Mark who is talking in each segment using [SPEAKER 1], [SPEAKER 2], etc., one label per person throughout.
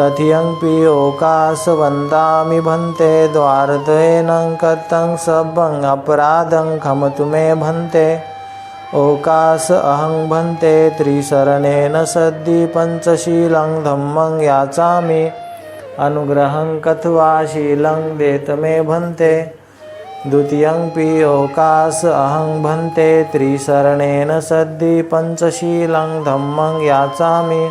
[SPEAKER 1] तथियंपि ओकासवन्दामि भन्ते द्वारतयेनं कर्तं सब्बं अपराधं खमतु मे भन्ते। ओकास अहं भन्ते त्रिशरणेन सद्दि पञ्चशीलं धम्मं याचामि। अनुग्रहं कथवा शीलं देत मे भन्ते। द्वितीयंपि ओकास अहं भन्ते त्रिशरणेन सद्दि पञ्चशीलं धम्मं याचामि।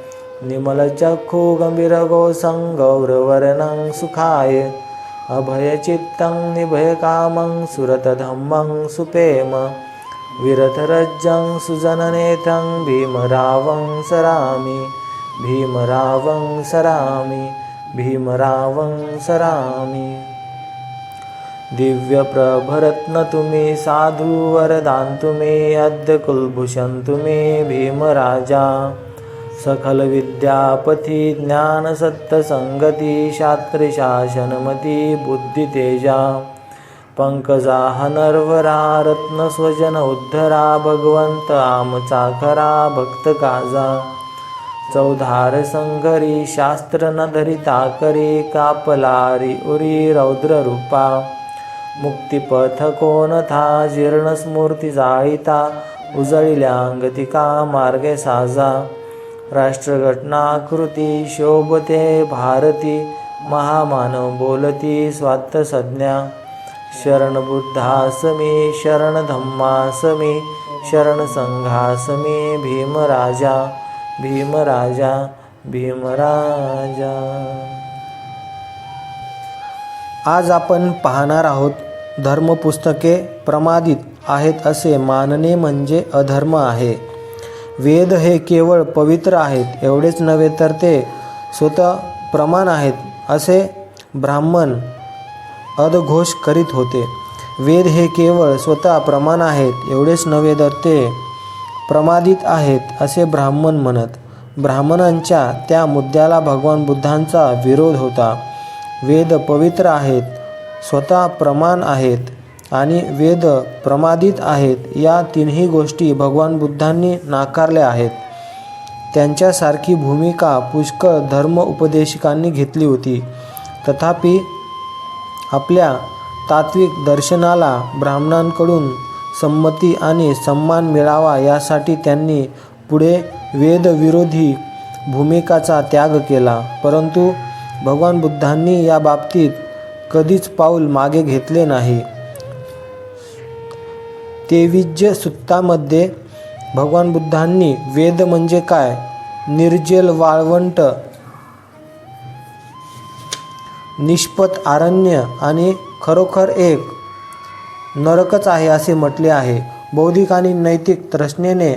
[SPEAKER 1] निमलचक्षुगम्भीरगोसं गौरवर्णं सुखाय अभयचित्तं निभयकामं सुरतधम्मं सुपेम विरथरज्जं सुजननेतं भीमरावं सरामि भीमरावं सरामि भीमरावं सरामि। दिव्यप्रभरत्न तुम्ही साधु वरदान तुम्ही अद्य कुलभूषण तुम्ही भीमराजा। सकलविद्यापथि ज्ञानसत्तसङ्गति शास्त्रशासनमति बुद्धितेजा। पङ्कजाः नर्वरा रत्नस्वजन उद्धरा भगवन्त आमचाखरा भक्तकाजा। चौधार संघरी शास्त्र न धरिता करी कापलारी उरी रौद्ररूपा। मुक्तिपथ कोणथा जीर्णस्मूर्ती जाळीता उजळिल्यांगतिका मार्गे साजा। राष्ट्रघटनाकृती शोभते भारती महामानव बोलती स्वात्त संज्ञा शरणबुद्धास मे शरणधम्मास मे भीमराजा। भीमराजा भीमराजा। आज आपण पाहणार आहोत धर्मपुस्तके प्रमादित आहेत असे मानणे म्हणजे अधर्म आहे. वेद हे केवळ पवित्र आहेत एवढेच नव्हे तर ते स्वतः प्रमाण आहेत असे ब्राह्मण अधघोष करीत होते. वेद हे केवळ स्वतः प्रमाण आहेत एवढेच नव्हे तर ते प्रमादित आहेत असे ब्राह्मण म्हणत. ब्राह्मणांच्या त्या मुद्द्याला भगवान बुद्धांचा विरोध होता. वेद पवित्र आहेत स्वतः प्रमाण आहेत आणि वेद प्रमादित आहेत. या तिन्ही गोष्टी भगवान बुद्धांनी नाकारल्या आहेत. त्यांच्यासारखी भूमिका पुष्कळ धर्म उपदेशिकांनी घेतली होती. तथापि आपल्या तात्विक दर्शनाला ब्राह्मणांकडून संमती आणि सन्मान मिळावा यासाठी त्यांनी पुढे वेदविरोधी भूमिकाचा त्याग केला. परंतु भगवान बुद्धांनी या बाबतीत कधीच पाऊल मागे घेतले नाही. तेविज्य सुत्तामध्ये भगवान बुद्धांनी वेद म्हणजे काय? निर्जल वाळवंट निष्पत आरण्य आणि खरोखर एक नरकच आहे असे म्हटले आहे. बौद्धिक आणि नैतिक तृष्णेने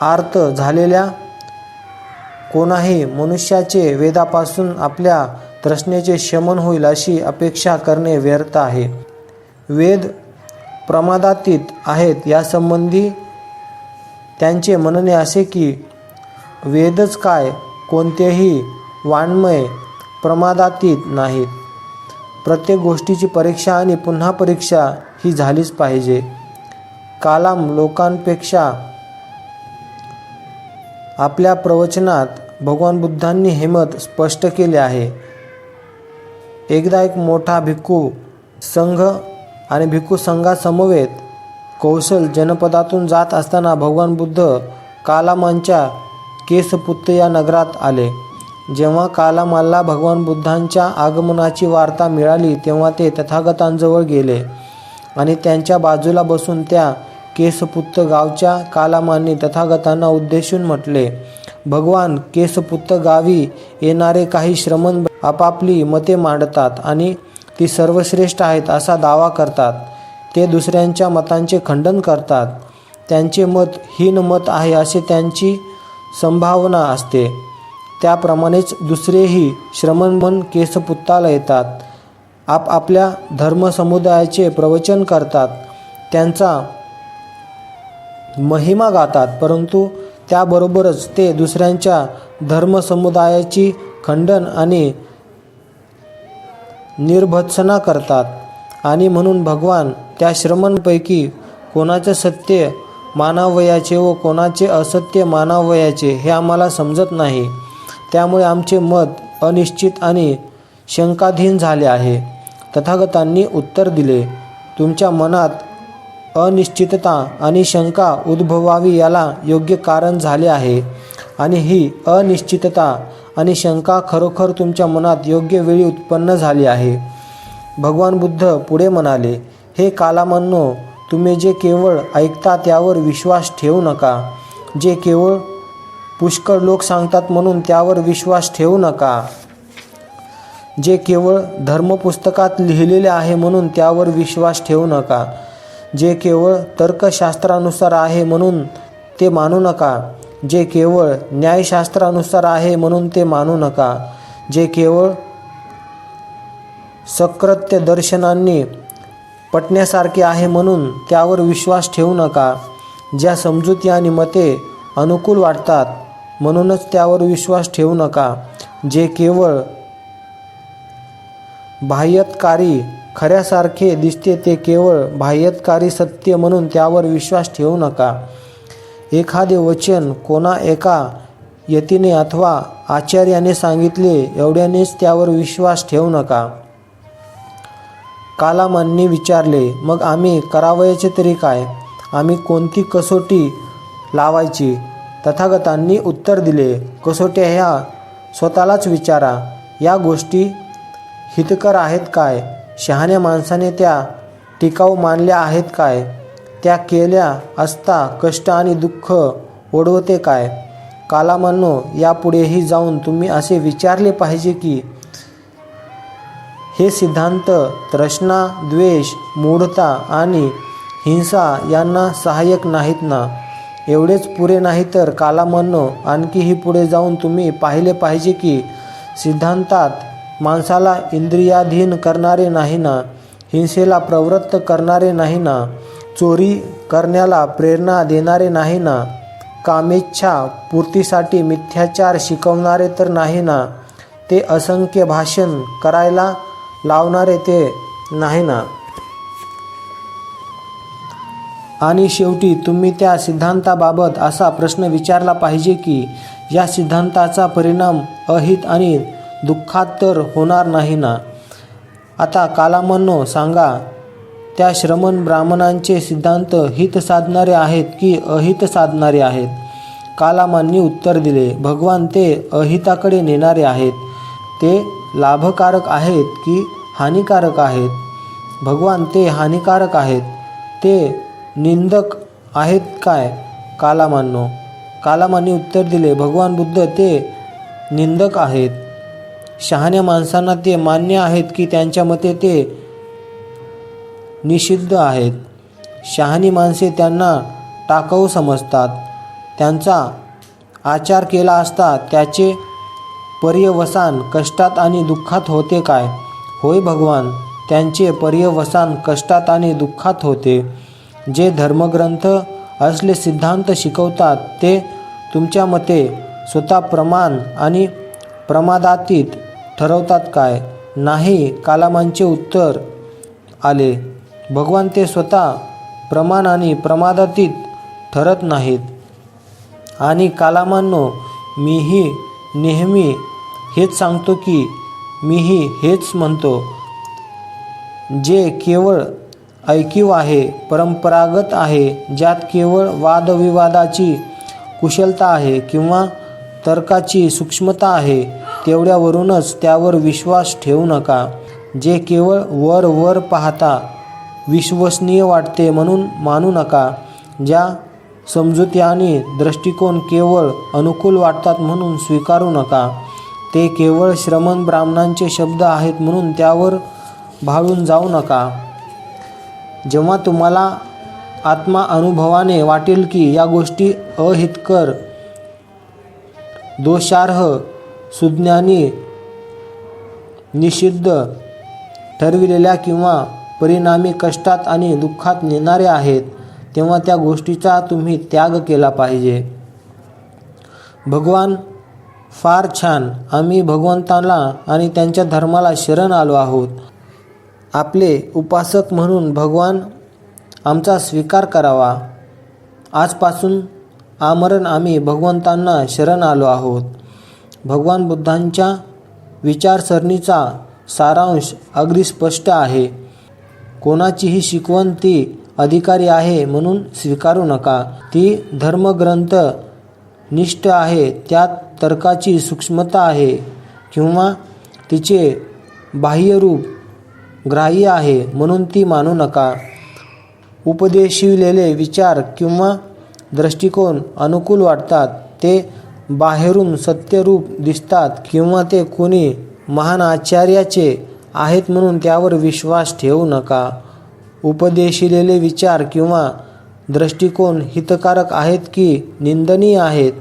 [SPEAKER 1] आर्त झालेल्या कोणाही मनुष्याचे वेदापासून आपल्या तृष्णेचे शमन होईल अशी अपेक्षा करणे व्यर्थ आहे. वेद प्रमादातीत आहेत. यासंबंधी त्यांचे म्हणणे असे की वेदच काय कोणतेही वाङ्मय प्रमादातीत नाहीत प्रत्येक गोष्टीची परीक्षा आणि पुन्हा परीक्षा ही झालीच पाहिजे. कालाम लोकांपेक्षा आपल्या प्रवचनात भगवान बुद्धांनी हे मत स्पष्ट केले आहे. एकदा एक मोठा भिक्खू संघ आणि भिक्खू संघासमवेत कौशल जनपदातून जात असताना भगवान बुद्ध कालामांच्या केसपुत्त या नगरात आले. जेव्हा कालामाला भगवान बुद्धांच्या आगमनाची वार्ता मिळाली तेव्हा ते तथागतांजवळ गेले आणि त्यांच्या बाजूला बसून त्या केसपुत्त गावच्या कालामांनी तथागतांना उद्देशून म्हटले भगवान केसपुत्त गावी येणारे काही श्रमण आपापली मते मांडतात आणि ती सर्वश्रेष्ठ आहेत असा दावा करतात. ते दुसऱ्यांच्या मतांचे खंडन करतात. त्यांचे मत हीन मत आहे असे त्यांची संभावना असते. त्याप्रमाणेच दुसरेही श्रमणमन केसपुत्ताला येतात. आपापल्या धर्मसमुदायाचे प्रवचन करतात. त्यांचा महिमा गातात परंतु त्याबरोबरच ते दुसऱ्यांच्या धर्मसमुदायाची खंडन आणि निर्भत्सना करतात. आणि म्हणून भगवान त्या श्रमणपैकी कोणाचे सत्य मानावयाचे व कोणाचे असत्य मानावयाचे हे आम्हाला समजत नाही. त्यामुळे आमचे मत अनिश्चित आणि शंकाधीन झाले आहे. तथागतांनी उत्तर दिले तुमच्या मनात अनिश्चितता आणि शंका उद्भवावी याला योग्य कारण झाले आहे. आणि ही अनिश्चितता आणि शंका खरोखर तुमच्या मनात योग्य वेळी उत्पन्न झाली आहे. भगवान बुद्ध पुढे म्हणाले हे कालामांनो तुम्ही जे केवळ ऐकता त्यावर विश्वास ठेवू नका. जे केवळ पुष्कळ लोक सांगतात म्हणून त्यावर विश्वास ठेवू नका. जे केवळ धर्मपुस्तकात लिहिलेले आहे म्हणून त्यावर विश्वास ठेवू नका. जे केवळ तर्कशास्त्रानुसार आहे म्हणून ते मानू नका. जे केवळ न्यायशास्त्रानुसार आहे म्हणून ते मानू नका जे केवळ सकृत्य दर्शनांनी पटण्यासारखे आहे म्हणून त्यावर विश्वास ठेवू नका ज्या समजुती आणि मते अनुकूल वाटतात म्हणूनच त्यावर विश्वास ठेवू नका जे केवळ बाह्यतकारी खऱ्यासारखे दिसते ते केवळ बाह्यतकारी सत्य म्हणून त्यावर विश्वास ठेवू नका. एखादे वचन कोणा एका यतीने अथवा आचार्याने सांगितले एवढ्यानेच त्यावर विश्वास ठेवू नका. कालामांनी विचारले मग आम्ही करावयाचे तरी काय? आम्ही कोणती कसोटी लावायची? तथागतांनी उत्तर दिले कसोट्या ह्या स्वतःलाच विचारा. या गोष्टी हितकर आहेत काय? शहाण्या माणसाने त्या टिकाऊ मानल्या आहेत काय? त्या केल्या असता कष्ट आणि दुःख ओढवते काय? कालामानो यापुढेही जाऊन तुम्ही असे विचारले पाहिजे की हे सिद्धांत तृष्णा द्वेष मूढता आणि हिंसा यांना सहाय्यक नाहीत ना? एवढेच पुरे नाही तर कालामनो आणखीही पुढे जाऊन तुम्ही पाहिले पाहिजे की सिद्धांतात माणसाला इंद्रियाधीन करणारे नाही ना? हिंसेला प्रवृत्त करणारे नाही ना? चोरी करण्याला प्रेरणा देणारे नाही ना? कामेच्छा पूर्तीसाठी मिथ्याचार शिकवणारे तर नाही ना? ते असंख्य भाषण करायला लावणारे ते नाही ना? आणि शेवटी तुम्ही त्या सिद्धांताबाबत असा प्रश्न विचारला पाहिजे की या सिद्धांताचा परिणाम अहित आणि दुःखात तर होणार नाही ना? आता कालामनो सांगा त्या श्रमण ब्राह्मणांचे सिद्धांत हित साधणारे आहेत की अहित साधणारे आहेत? कालामांनी उत्तर दिले भगवान ते अहिताकडे नेणारे आहेत. ते लाभकारक आहेत की हानिकारक आहेत? भगवान ते हानिकारक आहेत. ते निंदक आहेत काय? कालामांनो कालामांनी उत्तर दिले भगवान बुद्ध ते निंदक आहेत. शहाण्या माणसांना ते मान्य आहेत की त्यांच्या मते ते निषिद्ध आहेत. शहाणी माणसे त्यांना टाकाऊ समजतात. त्यांचा आचार केला असता त्याचे पर्यवसान कष्टात आणि दुःखात होते काय? होय भगवान त्यांचे पर्यवसान कष्टात आणि दुःखात होते. जे धर्मग्रंथ असले सिद्धांत शिकवतात ते तुमच्या मते स्वतः प्रमाण आणि प्रमादातीत ठरवतात काय? नाही कालामांचे उत्तर आले. भगवान ते स्वतः प्रमाण आणि प्रमादातीत ठरत नाहीत. आणि कालामांनो मीही नेहमी हेच सांगतो की मीही हेच म्हणतो जे केवळ ऐकीव आहे परंपरागत आहे ज्यात केवळ वादविवादाची कुशलता आहे किंवा तर्काची सूक्ष्मता आहे तेवढ्यावरूनच त्यावर विश्वास ठेवू नका जे केवळ वर वर पाहता विश्वसनीय वाटते म्हणून मानू नका ज्या समजुती आणि दृष्टिकोन केवळ अनुकूल वाटतात म्हणून स्वीकारू नका ते केवळ श्रमण ब्राह्मणांचे शब्द आहेत म्हणून त्यावर भाळून जाऊ नका. जेव्हा तुम्हाला आत्मा अनुभवाने वाटेल की या गोष्टी अहितकर दोषार्ह सुज्ञानी निषिद्ध ठरविलेल्या किंवा परिणामी कष्टात आणि दुःखात नेणारे आहेत तेव्हा त्या गोष्टीचा तुम्ही त्याग केला पाहिजे. भगवान फार छान. आम्ही भगवंताला आणि त्यांच्या धर्माला शरण आलो आहोत. आपले उपासक म्हणून भगवान आमचा स्वीकार करावा. आजपासून आमरण आम्ही भगवंतांना शरण आलो आहोत. भगवान बुद्धांच्या विचारसरणीचा सारांश अगदी स्पष्ट आहे. कोणाचीही शिकवण ती अधिकारी आहे म्हणून स्वीकारू नका. ती धर्मग्रंथ निष्ठ आहे त्यात तर्काची सूक्ष्मता आहे किंवा तिचे बाह्यरूप ग्राह्य आहे म्हणून ती मानू नका. उपदेशिलेले विचार किंवा दृष्टिकोन अनुकूल वाटतात. ते बाहेरून सत्यरूप दिसतात किंवा ते कोणी महान आचार्याचे आहेत म्हणून त्यावर विश्वास ठेवू नका. उपदेशिलेले विचार किंवा दृष्टिकोन हितकारक आहेत की निंदनीय आहेत?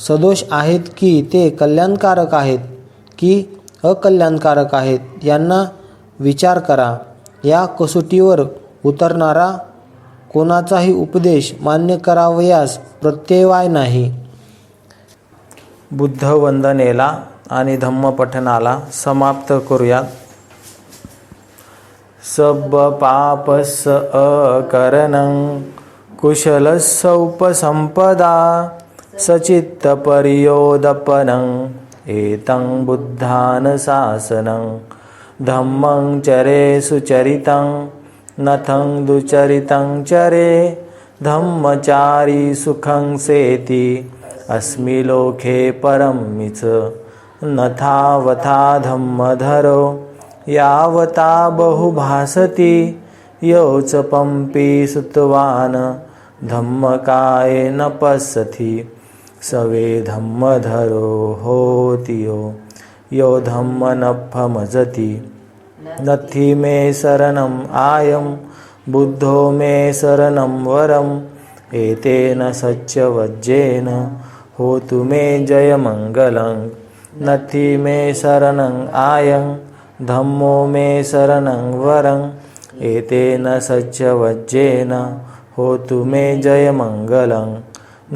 [SPEAKER 1] सदोष आहेत की ते कल्याणकारक आहेत की अकल्याणकारक आहेत? यांना विचार करा. या कसोटीवर उतरणारा कोणाचाही उपदेश मान्य करावयास प्रत्यवाय नाही. बुद्ध वंदनेला आणि धम्मपठनाला समाप्त करूयात. सब पापस अकरणं कुशलस्सौपसम्पदा उपसंपदा सचित्तपर्योदपनं एतं बुद्धानशासनं धम्मं चरे सुचरितं नथं दुचरितं चरे धम्मचारी सुखं सेति अस्मि लोके परं मिच नथावथा धम्मधरो। यावता बहुभासति यौच पम्पी सुतवान् न पश्यति सवे धम्मधरो होति यो यो धम्मनफमजति नथि मे शरणम् आयं बुद्धो मे शरणं वरम् एतेन सच्चवज्जेन होतु मे जयमङ्गलं। नथि मे शरणम् आयं धम्मो मे शरणं वरम् एतेन सज्जवज्जेन होतु मे जयमङ्गलं।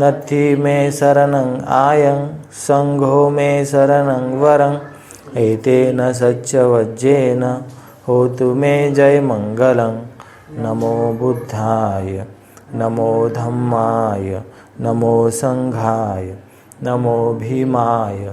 [SPEAKER 1] नथि मे शरणं आयं सङ्घो मे शरणं वरं एतेन सज्जवज्जेन होतु मे जयमङ्गलं। नमो बुद्धाय नमो धम्माय नमो सङ्घाय नमो भीमाय